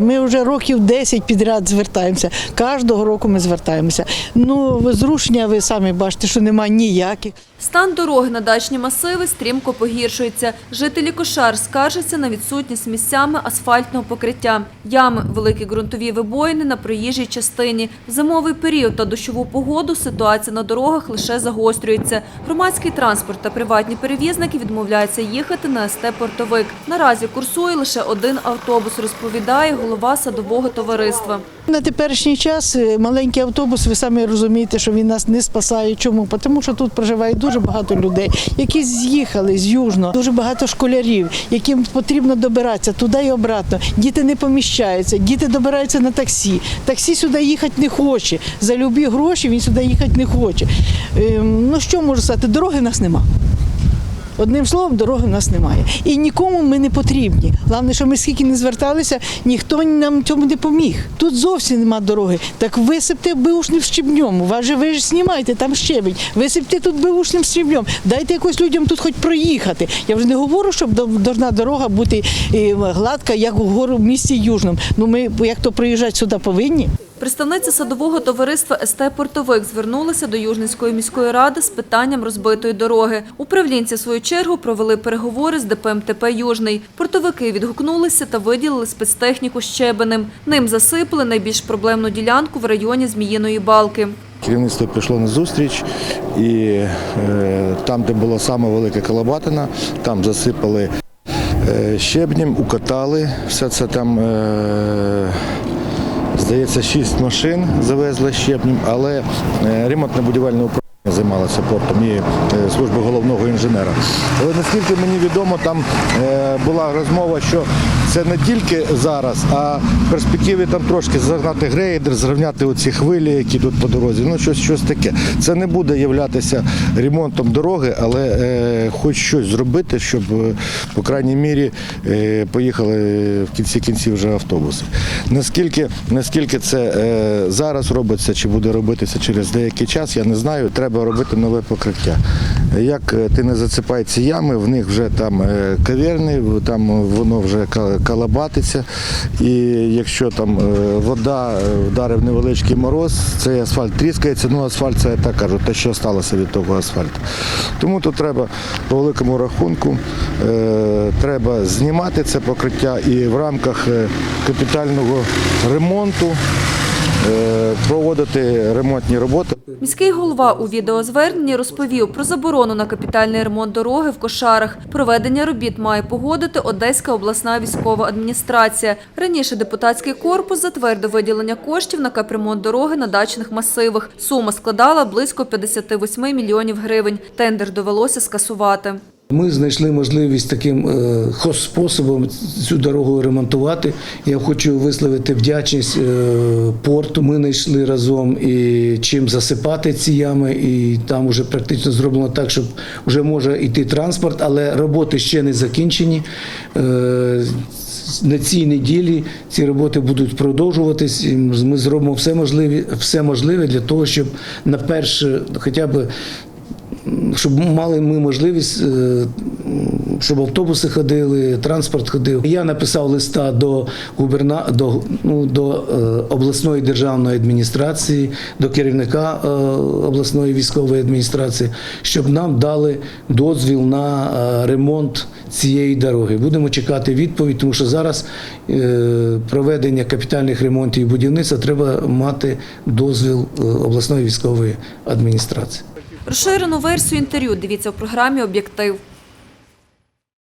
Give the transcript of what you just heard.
Ми вже років 10 підряд звертаємося. Кожного року ми звертаємося. Ну, зрушення ви самі бачите, що немає ніяких. Стан дороги на дачні масиви стрімко погіршується. Жителі Кошар скаржаться на відсутність місцями асфальтного покриття. Ями, великі ґрунтові вибоїни на проїжджій частині. В зимовий період та дощову погоду ситуація на дорогах лише загострюється. Громадський транспорт та приватні перевізники відмовляються їхати на СТ «Портовик». Наразі курсує лише один автобус, розповідає голова садового товариства. На теперішній час е, маленький автобус, ви самі розумієте, що він нас не спасає. Чому? Тому що тут проживає дуже багато людей, які з'їхали з Южного, дуже багато школярів, яким потрібно добиратися туди і обратно. Діти не поміщаються, діти добираються на таксі. Таксі сюди їхати не хоче. За любі гроші він сюди їхати не хоче. Ем, Ну що можу сказати? Дороги в нас нема. Одним словом, дороги в нас немає. І нікому ми не потрібні. Головне, що ми скільки не зверталися, ніхто нам цьому не поміг. Тут зовсім нема дороги. Так висипте беушним щебнем. У вас же ви ж знімаєте там щебень. Висипте тут беушним щебнем. Дайте якось людям тут хоч проїхати. Я вже не говорю, щоб должна дорога бути е, гладка, як у гору в місті Южному. Ну ми як то приїжджати сюди повинні. Представниця садового товариства СТ «Портовик» звернулася до Южницької міської ради з питанням розбитої дороги. Управлінці, в свою чергу, провели переговори з ДПМТП «Южний». Портовики відгукнулися та виділили спецтехніку щебенем. Ним засипали найбільш проблемну ділянку в районі Зміїної балки. Керівництво пішло на зустріч, і е, там, де була саме велика колобатина, там засипали е, щебнем, укатали. Все це там, е, здається, шість машин завезли щебнем, але е, ремонтно-будівельне управління займалося портом і служби головного інженера. Але наскільки мені відомо, там е, була розмова, що це не тільки зараз, а в перспективі там трошки загнати грейдер, зрівняти оці хвилі, які тут по дорозі. Ну щось, щось таке. Це не буде являтися ремонтом дороги, але е, хоч щось зробити, щоб, е, по крайній мірі, е, поїхали в кінці кінців вже автобуси. Наскільки, наскільки це е, зараз робиться, чи буде робитися через деякий час, я не знаю. Треба робити нове покриття. Як е, ти не засипай ці ями, в них вже там е, каверни, там воно вже калабатиться. І якщо там е, вода вдарив невеличкий мороз, цей асфальт тріскається. Ну, асфальт це я так кажу, те, що сталося від того асфальту. Тому тут треба по великому рахунку треба знімати це покриття і в рамках капітального ремонту проводити ремонтні роботи. Міський голова у відеозверненні розповів про заборону на капітальний ремонт дороги в Кошарах. Проведення робіт має погодити Одеська обласна військова адміністрація. Раніше депутатський корпус затвердив виділення коштів на капремонт дороги на дачних масивах. Сума складала близько 58 мільйонів гривень. Тендер довелося скасувати. Ми знайшли можливість таким е, хозспособом цю дорогу ремонтувати. Я хочу висловити вдячність е, порту. Ми знайшли разом і чим засипати ці ями, і там вже практично зроблено так, щоб вже може йти транспорт, але роботи ще не закінчені. Е, на цій неділі ці роботи будуть продовжуватись. і Ми зробимо все можливе, все можливе для того, щоб на перше, хоча б щоб мали ми можливість, е, щоб автобуси ходили, транспорт ходив. Я написав листа до губерна до, ну, до е, обласної державної адміністрації, до керівника е, обласної військової адміністрації, щоб нам дали дозвіл на ремонт цієї дороги. Будемо чекати відповідь, тому що зараз проведення капітальних ремонтів і будівництва треба мати дозвіл обласної військової адміністрації. Розширену версію інтерв'ю дивіться в програмі «Об'єктив».